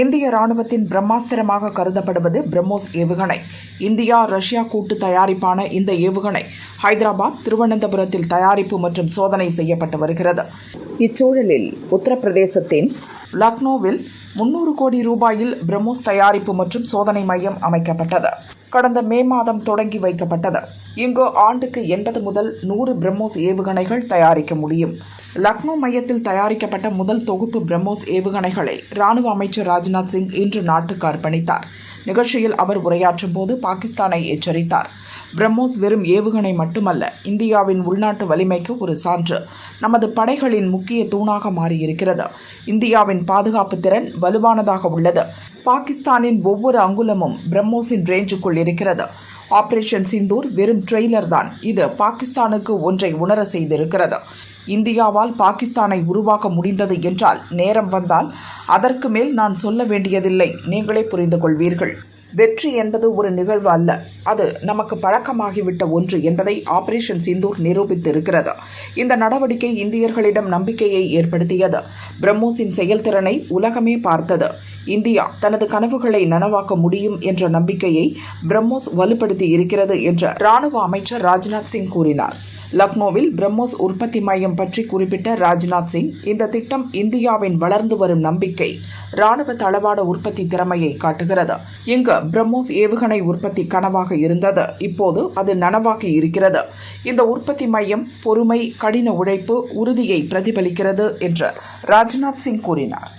இந்திய ராணுவத்தின் பிரம்மாஸ்திரமாக கருதப்படுவது பிரம்மோஸ் ஏவுகணை. இந்தியா ரஷ்யா கூட்டு தயாரிப்பான இந்த ஏவுகணை ஹைதராபாத் திருவனந்தபுரத்தில் தயாரிப்பு மற்றும் சோதனை செய்யப்பட்டு வருகிறது. இச்சூழலில் உத்தரப்பிரதேசத்தின் லக்னோவில் முன்னூறு கோடி ரூபாயில் பிரம்மோஸ் தயாரிப்பு மற்றும் சோதனை மையம் அமைக்கப்பட்டது. கடந்த மே மாதம் தொடங்கி வைக்கப்பட்டது. இங்கு ஆண்டுக்கு எண்பது முதல் நூறு பிரம்மோஸ் ஏவுகணைகள் தயாரிக்க முடியும். லக்னோ மையத்தில் தயாரிக்கப்பட்ட முதல் தொகுப்பு பிரம்மோஸ் ஏவுகணைகளை ராணுவ அமைச்சர் ராஜ்நாத் சிங் இன்று நாட்டுக்கு அர்ப்பணித்தார். நிகழ்ச்சியில் அவர் உரையாற்றும் போது பாகிஸ்தானை எச்சரித்தார். பிரம்மோஸ் வெறும் ஏவுகணை மட்டுமல்ல இந்தியாவின் உள்நாட்டு வலிமைக்கு ஒரு சான்று. நமது படைகளின் முக்கிய தூணாக மாறியிருக்கிறது. இந்தியாவின் பாதுகாப்பு திறன் வலுவானதாக உள்ளது. பாகிஸ்தானின் ஒவ்வொரு அங்குலமும் பிரம்மோஸின் ரேஞ்சுக்குள் இருக்கிறது. ஆபரேஷன் சிந்தூர் வெறும் ட்ரெய்லர் தான். இது பாகிஸ்தானுக்கு ஒன்றை உணர செய்திருக்கிறது. இந்தியாவால் பாகிஸ்தானை உருவாக்க முடிந்தது என்றால் நேரம் வந்தால் அதற்கு மேல் நான் சொல்ல வேண்டியதில்லை. நீங்களே புரிந்து கொள்வீர்கள். வெற்றி என்பது ஒரு நிகழ்வு அல்ல. அது நமக்கு பழக்கமாகிவிட்ட ஒன்று என்பதை ஆபரேஷன் சிந்தூர் நிரூபித்திருக்கிறது. இந்த நடவடிக்கை இந்தியர்களிடம் நம்பிக்கையை ஏற்படுத்தியது. பிரம்மோஸின் செயல்திறனை உலகமே பார்த்தது. இந்தியா தனது கனவுகளை நனவாக்க முடியும் என்ற நம்பிக்கையை பிரம்மோஸ் வலுப்படுத்தி இருக்கிறது என்று ராணுவ அமைச்சர் ராஜ்நாத் சிங் கூறினார். லக்னோவில் பிரம்மோஸ் உற்பத்தி மையம் பற்றி குறிப்பிட்ட ராஜ்நாத் சிங் இந்த திட்டம் இந்தியாவின் வளர்ந்து வரும் நம்பிக்கை ராணுவ தளவாட உற்பத்தி திறமையை காட்டுகிறது. இங்கு பிரம்மோஸ் ஏவுகணை உற்பத்தி கனவாக இருந்தது. இப்போது அது நனவாகி இருக்கிறது. இந்த உற்பத்தி மையம் பொறுமை கடின உழைப்பு உறுதியை பிரதிபலிக்கிறது என்று ராஜ்நாத் சிங் கூறினார்.